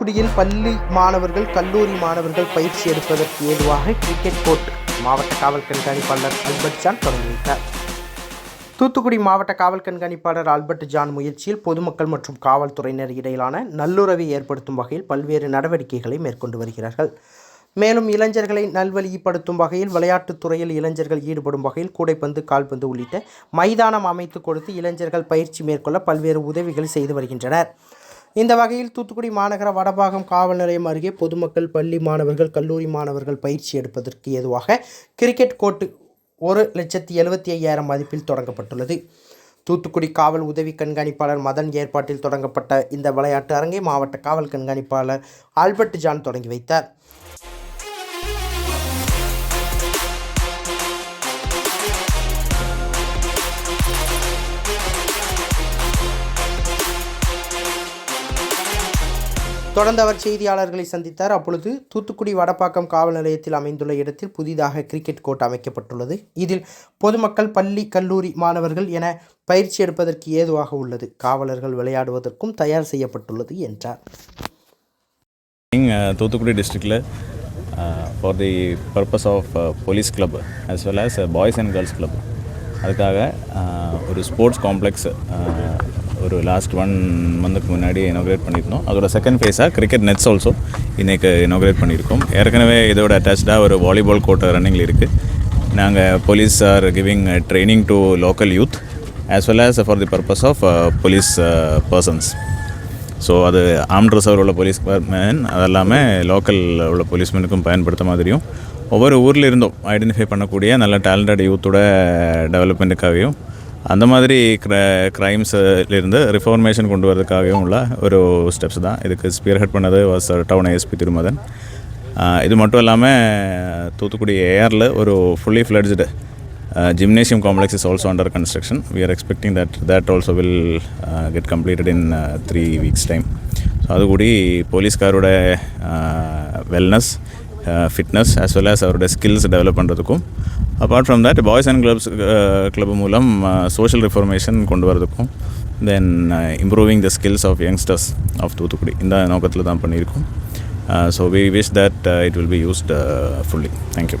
தூத்துக்குடியில் பள்ளி மாணவர்கள் கல்லூரி மாணவர்கள் பயிற்சி எடுப்பதற்கு ஏதுவாக கிரிக்கெட் கோர்ட் மாவட்ட காவல் கண்காணிப்பாளர் அல்பர்ட் ஜான் தொடங்கி வைத்தார் தூத்துக்குடி மாவட்ட காவல் கண்காணிப்பாளர் ஆல்பர்ட் ஜான் முயற்சியில் பொதுமக்கள் மற்றும் காவல்துறையினர் இடையிலான நல்லுறவை ஏற்படுத்தும் வகையில் பல்வேறு நடவடிக்கைகளை மேற்கொண்டு வருகிறார்கள். மேலும் இளைஞர்களை நல்வழிப்படுத்தும் வகையில் விளையாட்டுத் துறையில் இளைஞர்கள் ஈடுபடும் வகையில் கூடைப்பந்து கால்பந்து உள்ளிட்ட மைதானம் அமைத்து கொடுத்து இளைஞர்கள் பயிற்சி மேற்கொள்ள பல்வேறு உதவிகள் செய்து வருகின்றனர். இந்த வகையில் தூத்துக்குடி மாநகர வடபாகம் காவல் நிலையம் அருகே பொதுமக்கள் பள்ளி மாணவர்கள் கல்லூரி மாணவர்கள் பயிற்சி எடுப்பதற்கு ஏதுவாக கிரிக்கெட் கோர்ட்டு ஒரு லட்சத்தி எழுபத்தி ஐயாயிரம் மதிப்பில் தொடங்கப்பட்டுள்ளது. தூத்துக்குடி காவல் உதவி கண்காணிப்பாளர் மதன் ஏற்பாட்டில் தொடங்கப்பட்ட இந்த விளையாட்டு அரங்கை மாவட்ட காவல் கண்காணிப்பாளர் ஆல்பர்ட் ஜான் தொடங்கி வைத்தார். தொடர்ந்து அவர் செய்தியாளர்களை சந்தித்தார். அப்பொழுது தூத்துக்குடி வடப்பாக்கம் காவல் நிலையத்தில் அமைந்துள்ள இடத்தில் புதிதாக கிரிக்கெட் கோர்ட் அமைக்கப்பட்டுள்ளது. இதில் பொதுமக்கள் பள்ளி கல்லூரி மாணவர்கள் என பயிற்சி எடுப்பதற்கு ஏதுவாக உள்ளது. காவலர்கள் விளையாடுவதற்கும் தயார் செய்யப்பட்டுள்ளது என்றார். தூத்துக்குடி டிஸ்ட்ரிக்டில் for the purpose of police club as well as boys and girls club அதுக்காக ஒரு ஸ்போர்ட்ஸ் காம்ப்ளெக்ஸ் ஒரு லாஸ்ட் ஒன் மந்த்துக்கு முன்னாடி இனாக்ரேட் பண்ணியிருந்தோம். அதோட செகண்ட் ஃபேஸாக கிரிக்கெட் நெட்ஸ் ஆல்சோ இன்றைக்கு இனாக்ரேட் பண்ணியிருக்கோம். ஏற்கனவே இதோட அட்டாச்சாக ஒரு வாலிபால் கோட்டை ரன்னிங்கில் இருக்குது நாங்கள் police are giving training to local youth as well as for the purpose of police persons so அது ஆம்ட் ரிசர்வ் உள்ள போலீஸ் மேன் அதெல்லாமே லோக்கல் உள்ள போலீஸ்மேனுக்கும் பயன்படுத்த மாதிரியும் ஒவ்வொரு ஊரில் இருந்தும் ஐடென்டிஃபை பண்ணக்கூடிய நல்ல டேலண்டட் யூத்தோட டெவலப்மெண்ட்டுக்காகவும் அந்த மாதிரி க்ர க்ரைம்ஸிலிருந்து ரிஃபார்மேஷன் கொண்டு வரதுக்காகவும் உள்ள ஒரு ஸ்டெப்ஸ் தான். இதுக்கு ஸ்பியர் ஹெட் பண்ணது வாஸ் டவுன் ஏஎஸ்பி திருமதன் இது மட்டும் இல்லாமல் தூத்துக்குடி ஏஆரில் ஒரு fully fledged gymnasium complex is also under construction we are expecting that that also will get completed in three weeks time so அது கூடி போலீஸ்காரோட wellness fitness as well as அவரோட skills develop பண்ணுறதுக்கும் apart from that boys and clubs club மூலம் social reformation கொண்டு வரதுக்கும் then improving the skills of youngsters of Thoothukudi. இந்த நோக்கத்தில் தான் பண்ணியிருக்கோம். So we wish that it will be used fully thank you